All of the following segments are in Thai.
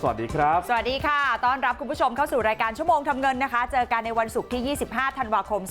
สวัสดีครับ สวัสดีค่ะ ต้อนรับคุณผู้ชมเข้าสู่รายการชั่วโมงทำเงินนะคะ เจอกันในวันศุกร์ที่ 25 ธันวาคม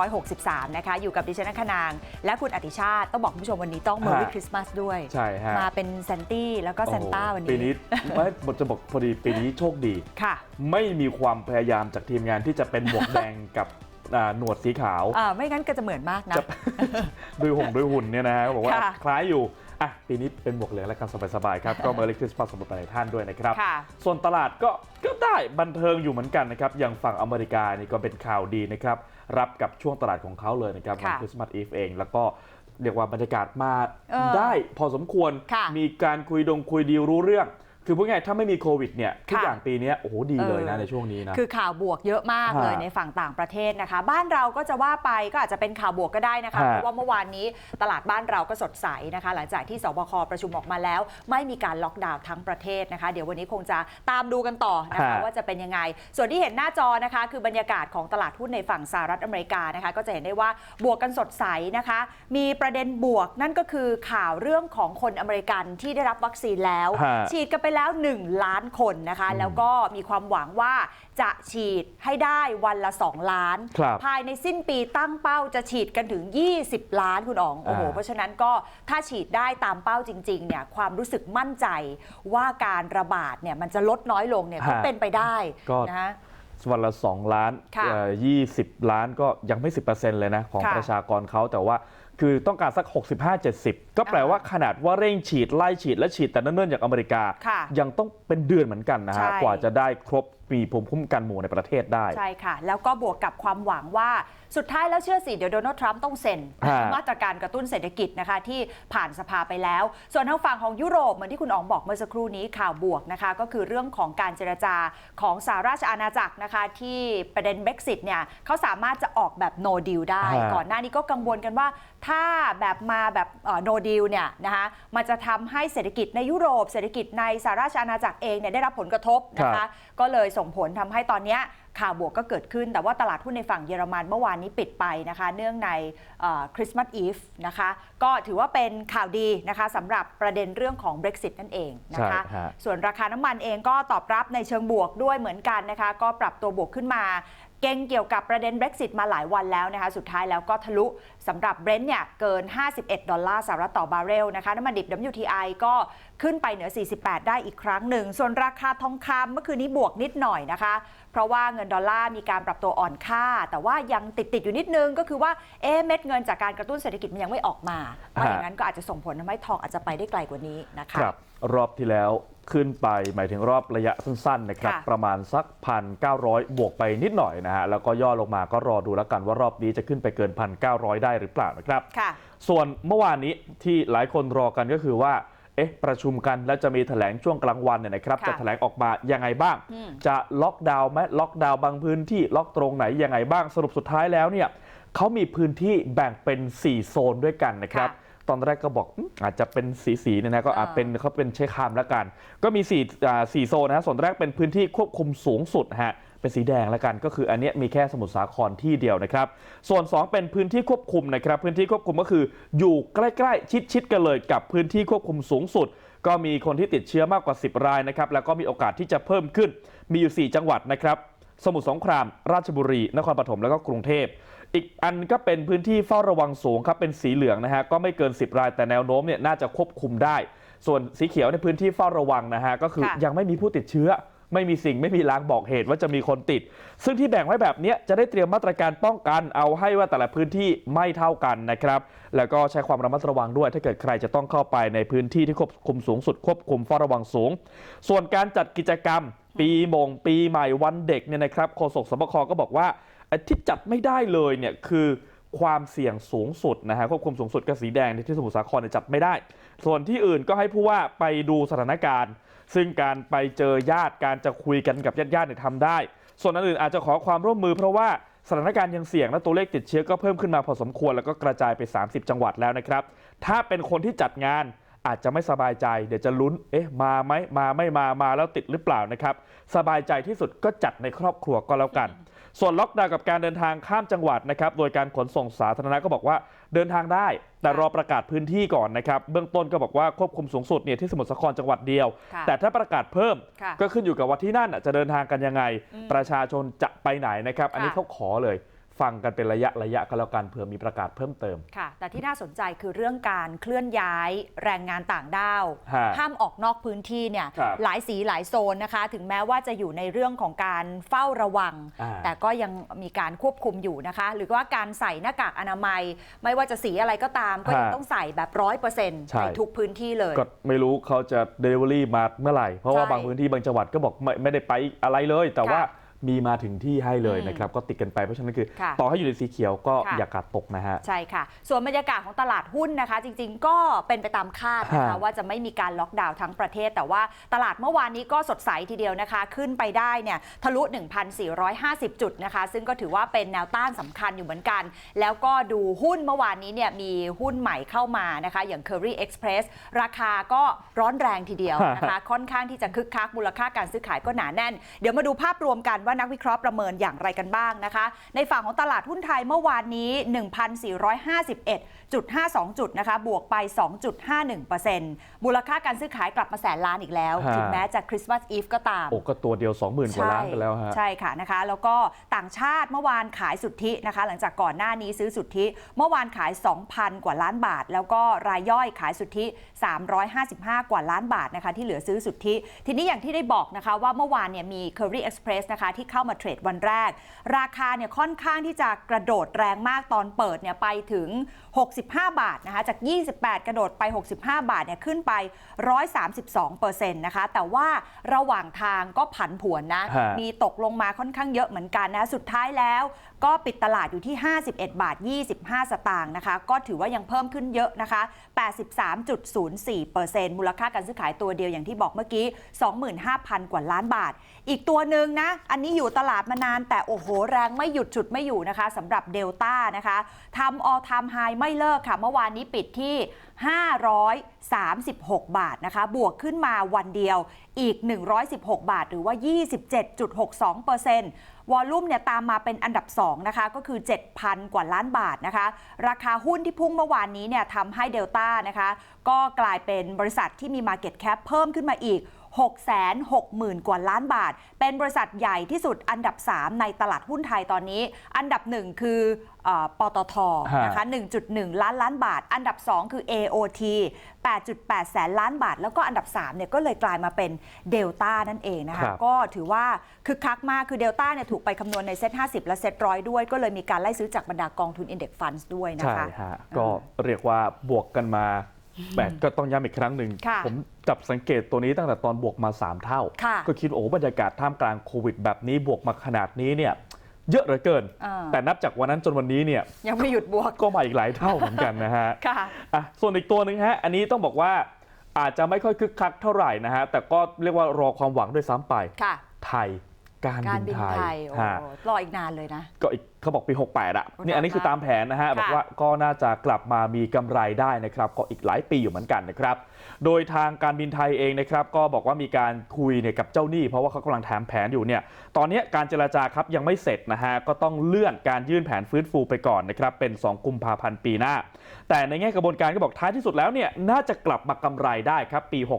2563 นะคะ อยู่กับดิฉันนคณาง และคุณอติชาติ ต้องบอกคุณผู้ชมวันนี้ต้อง Merry ฮะ Christmas ด้วย ใช่ฮะ มาเป็นแซนตี้แล้วก็แซนต้าวันปีนี้นี้ไม่บทจะบอกพอดีปีนี้โชคดี ค่ะ ไม่มีความพยายามจากทีมงานที่จะเป็นหมวกแดงกับอ่า หนวดสีขาว อ่าไม่งั้นก็จะเหมือนมากนะ จะ ด้วยหงด้วยหุ่นเนี่ยนะฮะบอกว่าค่ะ คล้ายอยู่อะปีนี้เป็นหมวกเหลืองและกันสบายๆครับ ก็เมอร์ลิคริสต์มาสสำหรับหลายท่านด้วยนะครับ ค่ะ ส่วนตลาดก็ก็ได้บันเทิงอยู่เหมือนกันนะครับอย่างฝั่งอเมริกานี่ก็เป็นข่าวดีนะครับ รับกับช่วงตลาดของเขาเลยนะครับวันค่ะคริสต์มาสอีฟเอง แล้วก็เรียกว่าบรรยากาศมาเออได้พอสมควรค่ะมีการคุยดงคุยดีลรู้เรื่อง คือพูดง่ายๆถ้าไม่มีโควิดเนี่ยทุกค่ะอย่างปีเนี้ยโอ้โหดีเลยนะเออในช่วงนี้นะคือข่าวบวกเยอะมากฮะเลยในฝั่งต่างประเทศนะคะ บ้านเราก็จะว่าไปก็อาจจะเป็นข่าวบวกก็ได้นะคะฮะเพราะว่าเมื่อวานนี้ตลาดบ้านเราก็สดใสนะคะ หลังจากที่สบคประชุมออกมาแล้ว ไม่มีการล็อกดาวน์ทั้งประเทศนะคะ เดี๋ยววันนี้คงจะตามดูกันต่อนะคะฮะว่าจะเป็นยังไง ส่วนที่เห็นหน้าจอนะคะ คือบรรยากาศของตลาดหุ้นในฝั่งสหรัฐอเมริกานะคะ ก็จะเห็นได้ว่าบวกกันสดใสนะคะ มีประเด็นบวกนั่นก็คือข่าวเรื่องของคนอเมริกันที่ได้รับวัคซีนแล้วฮะฉีดกันไปแล้ว 1 ล้านคนนะคะ แล้วก็มีความหวังว่าจะฉีดให้ได้วันละ 2 ล้านครับภายในสิ้นปีตั้งเป้าจะฉีดกันถึง 20 ล้านคุณอ๋องโอ้โหอ่าเพราะฉะนั้นก็ถ้าฉีดได้ตามเป้าจริงๆเนี่ยความรู้สึกมั่นใจว่าการระบาดเนี่ยมันจะลดน้อยลงเนี่ยก็ฮะเป็นไปได้ก็นะฮะวันละ 2 ล้านค่ะเอ่อ20 ล้านก็ยังไม่ 10%เลยนะ ของค่ะประชากรเขาแต่ว่า คือต้องการสัก 65-70 ก็แปลอ่าว่าขนาดว่าเร่งฉีดไล่ฉีดและฉีดแต่เนิ่นๆอย่างอเมริกาค่ะยังต้องเป็นเดือนเหมือนกันนะฮะใช่ กว่าจะได้ครบ มีภูมิคุ้มกันหมู่ในประเทศได้ ใช่ค่ะ แล้วก็บวกกับความหวังว่าสุดท้ายแล้วเชื่อสิเดี๋ยวโดนัลด์ทรัมป์ต้องเซ็นฮะมาตรการกระตุ้นเศรษฐกิจนะคะที่ผ่านสภาไปแล้ว ส่วนทางฝั่งของยุโรปเหมือนที่คุณอ๋องบอกเมื่อสักครู่นี้ข่าวบวกนะคะ ก็คือเรื่องของการเจรจาของสหราชอาณาจักรนะคะที่ประเด็น Brexit เนี่ยเขาสามารถจะออกแบบ no deal ได้ฮะก่อนหน้านี้ก็กังวลกันว่าถ้าแบบมาแบบเอ่อ no deal เนี่ยนะคะมันจะทำให้เศรษฐกิจในยุโรป เศรษฐกิจในสหราชอาณาจักรเองเนี่ยได้รับผลกระทบนะครัคะบก็เลยส่งผลทำให้ตอนเนี้ยข่าวบวกก็เกิดขึ้น แต่ว่าตลาดหุ้นในฝั่งเยอรมันเมื่อวานนี้ปิดไปนะคะ เนื่องในคริสต์มาสอีฟนะคะ ก็ถือว่าเป็นข่าวดีนะคะสำหรับประเด็นเรื่องของ Brexit นั่นเองนะคะใช่ฮะส่วนราคาน้ำมันเองก็ตอบรับในเชิงบวกด้วยเหมือนกันนะคะ ก็ปรับตัวบวกขึ้นมา เก่งเกี่ยวกับประเด็น Brexit มาหลายวันแล้วนะคะ สุดท้ายแล้วก็ทะลุสำหรับเบรนท์เนี่ยเกิน 51 ดอลลาร์สหรัฐต่อบาร์เรลนะคะน้ำมันดิบ WTI ก็ขึ้นไปเหนือ 48 ได้อีกครั้งหนึ่ง ส่วนราคาทองคำเมื่อคืนนี้บวกนิดหน่อยนะคะ เพราะว่าเงินดอลลาร์มีการปรับตัวอ่อนค่า แต่ว่ายังติดติดอยู่นิดนึงก็คือว่าเอ๊ะเม็ดเงินจากการกระตุ้นเศรษฐกิจมันยังไม่ออกมาไม่อย่างนั้นก็อาจจะส่งผลทำให้ทองอาจจะไปได้ไกลกว่านี้นะคะครับรอบที่แล้ว ขึ้นไปหมายถึงรอบระยะสั้นๆนะครับค่ะประมาณสัก1,900บวกไปนิดหน่อยนะฮะแล้วก็ย่อลงมาก็รอดูแล้วกันว่ารอบนี้จะขึ้นไปเกิน 1,900 ได้หรือเปล่านะครับ ค่ะ ส่วนเมื่อวานนี้ที่หลายคนรอกันก็คือว่า เอ๊ะ ประชุมกันแล้วจะมีแถลงช่วงกลางวันเนี่ยนะครับ ค่ะจะแถลงออกมายังไงบ้าง อืม จะล็อกดาวน์ไหมล็อกดาวน์บางพื้นที่ล็อกตรงไหนยังไงบ้างสรุปสุดท้ายแล้วเนี่ยเขามีพื้นที่แบ่งเป็น 4 โซนด้วยกันนะครับ ค่ะ ตอนแรกก็บอกอืมอาจจะเป็นสีสีๆเนี่ยนะก็อาจอ่าเป็นเขาเป็นใช้คำแล้วกัน ก็มี4อ่าสี่โซนนะฮะส่วนแรกเป็นพื้นที่ควบคุมสูงสุดฮะเป็นสีแดงแล้วกันก็คืออันเนี้ยมีแค่สมุทรสาครที่เดียวนะครับ ส่วน 2 เป็นพื้นที่ควบคุมนะครับ พื้นที่ควบคุมก็คืออยู่ใกล้ๆ ชิดๆกันเลยกับพื้นที่ควบคุมสูงสุด ก็มีคนที่ติดเชื้อมากกว่า 10 รายนะครับแล้วก็มีโอกาสที่จะเพิ่มขึ้นมีอยู่ 4 จังหวัดนะครับ สมุทรสงคราม ราชบุรี นครปฐมแล้วก็กรุงเทพ อีกอันก็เป็นพื้นที่เฝ้าระวังสูงครับเป็นสีเหลืองนะฮะก็ไม่เกิน 10 รายแต่แนวโน้มเนี่ยน่าจะควบคุมได้ ส่วนสีเขียวในพื้นที่เฝ้าระวังนะฮะก็คือค่ะยังไม่มีผู้ติดเชื้อ ไม่มีสิ่งไม่มีลางบอกเหตุว่าจะมีคนติด ซึ่งที่แบ่งไว้แบบเนี้ยจะได้เตรียมมาตรการป้องกันเอาให้ว่าแต่ละพื้นที่ไม่เท่ากันนะครับแล้วก็ใช้ความระมัดระวังด้วย ถ้าเกิดใครจะต้องเข้าไปในพื้นที่ที่ควบคุมสูงสุดควบคุมเฝ้าระวังสูง ส่วนการจัดกิจกรรม ปีมงปีใหม่วันเด็กเนี่ยนะครับโฆษกสบคก็บอกว่าไอ้ ที่จัดไม่ได้เลยเนี่ยคือความเสี่ยงสูงสุดนะฮะควบคุมสูงสุดกับสีแดงที่สมุทรสาครจัดไม่ได้ ส่วนที่อื่นก็ให้ผู้ว่าไปดูสถานการณ์ ซึ่งการไปเจอญาติการจะคุยกันกับญาติญาติๆเนี่ยทำได้ ส่วนอันอื่นอาจจะขอความร่วมมือเพราะว่าสถานการณ์ยังเสี่ยงและตัวเลขติดเชื้อก็เพิ่มขึ้นมาพอสมควรแล้วก็กระจายไป 30 จังหวัดแล้วนะครับ ถ้าเป็นคนที่จัดงานอาจจะไม่สบายใจ เดี๋ยวจะลุ้น เอ๊ะ มาไหมมาไม่มา มาแล้วติดหรือเปล่านะครับ สบายใจที่สุดก็จัดในครอบครัวก็แล้วกัน ส่วนล็อกดาวน์กับการเดินทางข้ามจังหวัดนะครับโดยการขนส่งสาธารณะก็บอกว่าเดินทางได้ แต่รอประกาศพื้นที่ก่อนนะครับเบื้องต้นก็บอกว่าควบคุมสูงสุดเนี่ยที่สมุทรสาครจังหวัดเดียว ค่ะแต่ถ้าประกาศเพิ่มค่ะก็ขึ้นอยู่กับว่าที่นั่นน่ะจะเดินทางกันยังไง อืมประชาชนจะไปไหนนะครับ อันนี้ค่ะ เขาขอเลย ฟังกันเป็นระยะระยะก็แล้วกันเผื่อมีประกาศเพิ่มเติม ค่ะ แต่ที่น่าสนใจคือเรื่องการเคลื่อนย้ายแรงงานต่างด้าว ฮะห้ามออกนอกพื้นที่เนี่ยครับหลายสีหลายโซนนะคะ ถึงแม้ว่าจะอยู่ในเรื่องของการเฝ้าระวัง อ่า แต่ก็ยังมีการควบคุมอยู่นะคะ หรือว่าการใส่หน้ากากอนามัย ไม่ว่าจะสีอะไรก็ตาม ก็ยังฮะต้องใส่แบบร้อยเปอร์เซ็นต์ใช่ ในทุกพื้นที่เลย ก็ไม่รู้เขาจะ Delivery มาเมื่อไหร่ เพราะว่าใช่บางพื้นที่บางจังหวัดก็บอกไม่ไม่ได้ไปอะไรเลย แต่ค่ะว่า มีมาถึงที่ให้เลยอืมนะครับ ก็ติดกันไปเพราะฉะนั้นคือ ค่ะต่อให้อยู่ในสีเขียวก็ค่ะ อย่ากาดตกนะฮะ ใช่ค่ะ ส่วนบรรยากาศของตลาดหุ้นนะคะ จริงๆ ก็เป็นไปตามคาดนะคะ ฮะว่าจะไม่มีการล็อกดาวน์ทั้งประเทศ แต่ว่าตลาดเมื่อวานนี้ก็สดใสทีเดียวนะคะ ขึ้นไปได้เนี่ยทะลุ 1,450 จุดนะคะ ซึ่งก็ถือว่าเป็นแนวต้านสำคัญอยู่เหมือนกัน แล้วก็ดูหุ้นเมื่อวานนี้เนี่ยมีหุ้นใหม่เข้ามานะคะ อย่าง Curry Express ราคาก็ร้อนแรงทีเดียวนะคะ ค่อนข้างที่จะคึกคักมูลค่าการซื้อขายก็หนาแน่น เดี๋ยวมาดูภาพรวมกันว่านักวิเคราะห์ประเมินอย่างไรกันบ้างนะคะ ในฝั่งของตลาดหุ้นไทยเมื่อวานนี้ 1,451.52 จุดนะคะ บวกไป 2.51%มูลค่าการซื้อขายกลับมาแสนล้านอีกแล้วฮะถึงแม้จะคริสต์มาสอีฟก็ตาม โอ้ก็ตัวเดียว 20,000 กว่าล้านไปแล้วฮะ ใช่ค่ะนะคะ แล้วก็ต่างชาติเมื่อวานขายสุทธินะคะ หลังจากก่อนหน้านี้ซื้อสุทธิ เมื่อวานขาย 2,000 กว่าล้านบาท แล้วก็รายย่อยขายสุทธิ 355 กว่าล้านบาทนะคะที่เหลือซื้อสุทธิ ทีนี้อย่างที่ได้บอกนะคะว่าเมื่อวานเนี่ยมี Curry Express นะคะที่เข้ามาเทรดวันแรก ราคาเนี่ยค่อนข้างที่จะกระโดดแรงมากตอนเปิดเนี่ยไปถึง 65 บาทนะคะจาก 28 กระโดดไป 65 บาทเนี่ยขึ้นไป 132%นะคะแต่ว่าระหว่างทางก็ผันผวนนะ ฮะ มีตกลงมาค่อนข้างเยอะเหมือนกันนะสุดท้ายแล้วก็ปิดตลาดอยู่ที่ 51 บาท 25 สตางค์นะคะ ก็ถือว่ายังเพิ่มขึ้นเยอะนะคะ 83.04%มูลค่าการซื้อขายตัวเดียวอย่างที่บอกเมื่อกี้ 25,000 กว่าล้านบาท อีกตัวหนึ่งนะ อันนี้อยู่ตลาดมานาน แต่โอ้โหแรงไม่หยุดฉุดไม่อยู่นะคะสำหรับเดลต้านะคะทำ all time high ไม่เลิกค่ะ เมื่อวานนี้ปิดที่ 536 บาทนะคะ บวกขึ้นมาวันเดียวอีก 116 บาท หรือว่า 27.62%วอลลุ่มเนี่ยตามมาเป็นอันดับ 2 นะคะ ก็คือ 7,000 กว่าล้านบาทนะคะ ราคาหุ้นที่พุ่งเมื่อวานนี้เนี่ยทำให้เดลต้านะคะ ก็กลายเป็นบริษัทที่มี Market Cap เพิ่มขึ้นมาอีก 660,000 กว่าล้านบาท เป็นบริษัทใหญ่ที่สุดอันดับ 3 ในตลาดหุ้นไทยตอนนี้ อันดับ 1 คือเออปตทนะคะ1.1 ล้านล้านบาท อันดับ 2 คือ AOT 8.8 แสนล้านบาท แล้วก็อันดับ3เนี่ยก็เลยกลายมาเป็นเดลต้านั่นเองนะครัคะบก็ถือว่าคึกคักมาก คือเดลต้าเนี่ยถูกไปคำนวณในเซ็ต50 และเซ็ตร้อยด้วย ก็เลยมีการไล่ซื้อจากบรรดากองทุน Index Funds ด้วยนะใช่คะฮะ ก็เรียกว่าบวกกันมา แบบก็ต้องย้ำอีกครั้งหนึ่ง ค่ะผมจับสังเกตตัวนี้ตั้งแต่ตอนบวกมา 3 เท่า ค่ะ ก็คิดโอ้บรรยากาศท่ามกลางโควิดแบบนี้บวกมาขนาดนี้เนี่ยเยอะเหลือเกิน อ่าแต่นับจากวันนั้นจนวันนี้เนี่ยยังไม่หยุดบวกก็มาอีกหลายเท่าเหมือนกันนะฮะ ค่ะ อะส่วนอีกตัวหนึ่งฮะ อันนี้ต้องบอกว่าอาจจะไม่ค่อยคึกคักเท่าไหร่นะฮะ แต่ก็เรียกว่ารอความหวังด้วยซ้ำไป ค่ะ ไทย การการบิบินนไทยไทยโอ้ฮะรออีกนานเลยนะ ก็อีกเขาบอกปี 68อะโอ้นี่อันนี้คือตามแผนนะฮะ ค่ะ บอกว่าก็น่าจะกลับมามีกำไรได้นะครับ ก็อีกหลายปีอยู่เหมือนกันนะครับโดยทางการบินไทยเองนะครับก็บอกว่ามีการคุยเนี่ยกับเจ้าหนี้ เพราะว่าเขากำลังถามแผนอยู่เนี่ยตอนนี้การเจรจาครับยังไม่เสร็จนะฮะก็ต้องเลื่อนการยื่นแผนฟื้นฟูไปก่อนนะครับเป็น 2 กุมภาพันธ์ปีหน้า แต่ในแง่กระบวนการก็บอกท้ายที่สุดแล้วเนี่ยน่าจะกลับมากำไรได้ครับปี 68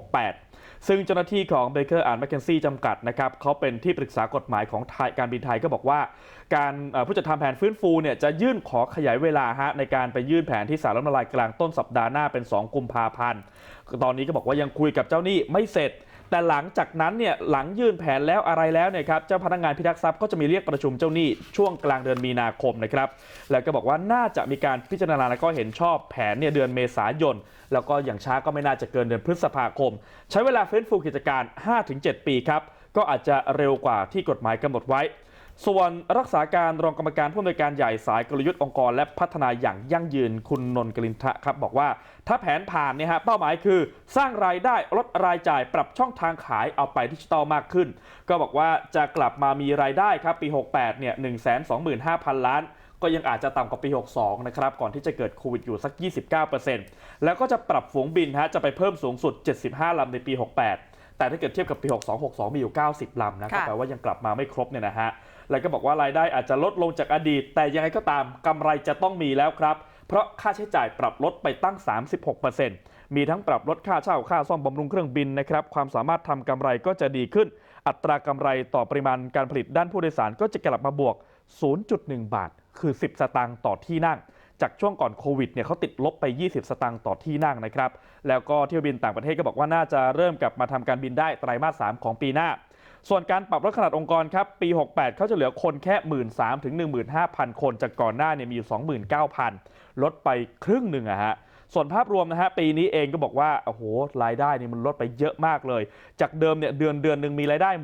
ซึ่งเจ้าหน้าที่ของ Baker and McKenzie จำกัดนะครับเขาเป็นที่ปรึกษากฎหมายของไทยการบินไทยก็บอกว่า การผู้จัดทำแผนฟื้นฟูเนี่ยจะยื่นขอขยายเวลาฮะในการไปยื่นแผนที่สารรัฐมนูญกลางต้นสัปดาห์หน้าเป็น 2 กุมภาพันธ์ตอนนี้ก็บอกว่ายังคุยกับเจ้าหนี้ไม่เสร็จ แต่หลังจากนั้นเนี่ยหลังยื่นแผนแล้วอะไรแล้วเนี่ยครับเจ้าพนักงานพิทักษ์ทรัพย์ก็จะมีเรียกประชุมเจ้าหนี้ช่วงกลางเดือนมีนาคมนะครับแล้วก็บอกว่าน่าจะมีการพิจารณาและก็เห็นชอบแผนเนี่ยเดือนเมษายนแล้วก็อย่างช้าก็ไม่น่าจะเกินเดือนพฤษภาคม ใช้เวลาฟื้นฟูกิจการ 5-7 ปีครับก็อาจจะเร็วกว่าที่กฎหมายกำหนดไว้ ส่วนรักษาการรองกรรมการผู้อำนวยการใหญ่สายกลยุทธ์องค์กร และพัฒนาอย่างยั่งยืนคุณนนท์กลินทะครับบอกว่า ถ้าแผนผ่านเนี่ยฮะเป้าหมายคือ สร้างรายได้ลดรายจ่ายปรับช่องทางขายเอาไปดิจิตอลมากขึ้น ก็บอกว่าจะกลับมามีรายได้ครับปี 68เนี่ย125,000 ล้านก็ยังอาจจะต่ำกว่าปี 62 นะครับ ก่อนที่จะเกิดโควิดอยู่สัก 29%แล้วก็จะปรับฝูงบินฮะ จะไปเพิ่มสูงสุด 75 ลำในปี 68 แต่ถ้าเกิดเทียบกับปี 6262 มีอยู่ 90 ลำนะก็ค่ะแปลว่ายังกลับมาไม่ครบเนี่ยนะฮะ แล้วก็บอกว่ารายได้อาจจะลดลงจากอดีต แต่ยังไงก็ตามกำไรจะต้องมีแล้วครับ เพราะค่าใช้จ่ายปรับลดไปตั้ง 36%มีทั้งปรับลดค่าเช่าค่าซ่อมบำรุงเครื่องบินนะครับ ความสามารถทำกำไรก็จะดีขึ้น อัตรากำไรต่อปริมาณการผลิตด้านผู้โดยสารก็จะกลับมาบวก 0.1 บาท คือ 10 สตางค์ต่อที่นั่ง จากช่วงก่อนโควิดเนี่ยเขาติดลบไป 20 สตางค์ต่อที่นั่งนะครับ แล้วก็เที่ยวบินต่างประเทศก็บอกว่าน่าจะเริ่มกลับมาทำการบินได้ไตรมาส 3 ของปีหน้า ส่วนการปรับลดขนาดองค์กรครับ ปี 68 เขาจะเหลือคนแค่ 13,000ถึง15,000 คน จากก่อนหน้าเนี่ยมีอยู่ 29,000 ลดไปครึ่งหนึ่งอะฮะส่วนภาพรวมนะฮะปีนี้เองก็บอกว่าโอ้โหรายได้นี่มันลดไปเยอะมากเลย จากเดิมเนี่ยเดือนเดือนหนึ่งมีรายได้ 14,000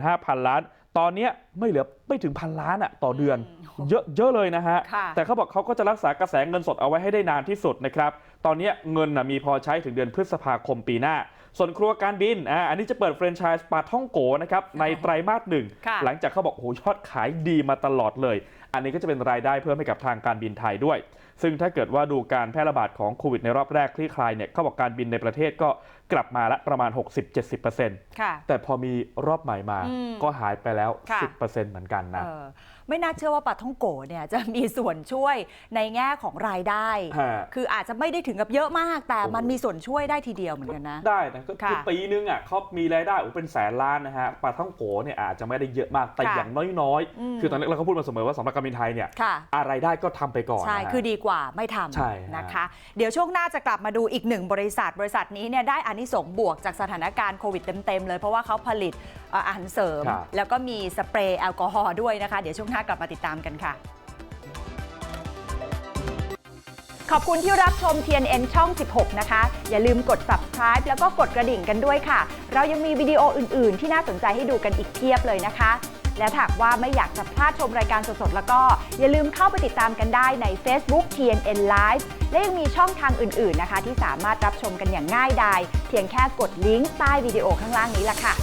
15,000 ล้าน ตอนเนี้ยไม่เหลือไม่ถึงพันล้านอะต่อเดือน เยอะเยอะเลยนะฮะค่ะแต่เขาบอกเขาก็จะรักษากระแสเงินสดเอาไว้ให้ได้นานที่สุดนะครับ ตอนนี้เงินนะมีพอใช้ถึงเดือนพฤษภาคมปีหน้า ส่วนครัวการบินอ่าอันนี้จะเปิดแฟรนไชส์ปลาท่องโกนะครับในไตรมาสหนึ่งค่ะหลังจากเขาบอกโอ้โหยอดขายดีมาตลอดเลย อันนี้ก็จะเป็นรายได้เพิ่มให้กับทางการบินไทยด้วย ซึ่งถ้าเกิดว่าดูการแพร่ระบาดของโควิดในรอบแรกคลี่คลายเนี่ยเขาบอกการบินในประเทศก็กลับมาละประมาณ 60-70%ค่ะแต่พอมีรอบใหม่มาอืมก็หายไปแล้วค่ะ10%เหมือนกันนะเออไม่น่าเชื่อว่าปลาท่องโกเนี่ยจะมีส่วนช่วยในแง่ของรายได้ ฮะ คืออาจจะไม่ได้ถึงกับเยอะมาก แต่โอ้โหมันมีส่วนช่วยได้ทีเดียวเหมือนกันนะ ได้นะก็คือค่ะปีนึงอะเขามีรายได้โอ้เป็นแสนล้านนะฮะปลาท่องโกเนี่ยอาจจะไม่ได้เยอะมากแต่ค่ะอย่างน้อยอืม ๆ คือตอนนี้เราก็พูดมาเสมอว่าสำหรับการบินไทยเนี่ยค่ะ อะไรได้ก็ทำไปก่อนใช่ นะฮะ คือดีกว่าไม่ทใช่ฮะำนะคะ เดี๋ยวช่วงหน้าจะกลับมาดูอีกหนึ่งบริษัท บริษัทนี้เนี่ยได้อานิสงส์บวกจากสถานการณ์โควิดเต็ม ๆ เลย เพราะว่าเขาผลิตเอ่ออาหารเสริมครับแล้วก็มีสเปรย์แอลกอฮอล์ด้วยนะคะ เดี๋ยวช่วงหน้ากลับมาติดตามกันค่ะ ขอบคุณที่รับชม TNN ช่อง 16 นะคะ อย่าลืมกด subscribe แล้วก็กดกระดิ่งกันด้วยค่ะ เรายังมีวิดีโออื่น ๆ ที่น่าสนใจให้ดูกันอีกเพียบเลยนะคะ และถ้าหากว่าไม่อยากจะพลาดชมรายการสดๆ แล้วก็อย่าลืมเข้าไปติดตามกันได้ใน Facebook TNN Live และยังมีช่องทางอื่น ๆ นะคะ ที่สามารถรับชมกันอย่างง่ายดายเพียงแค่กดลิงก์ใต้วิดีโอข้างล่างนี้ล่ะค่ะ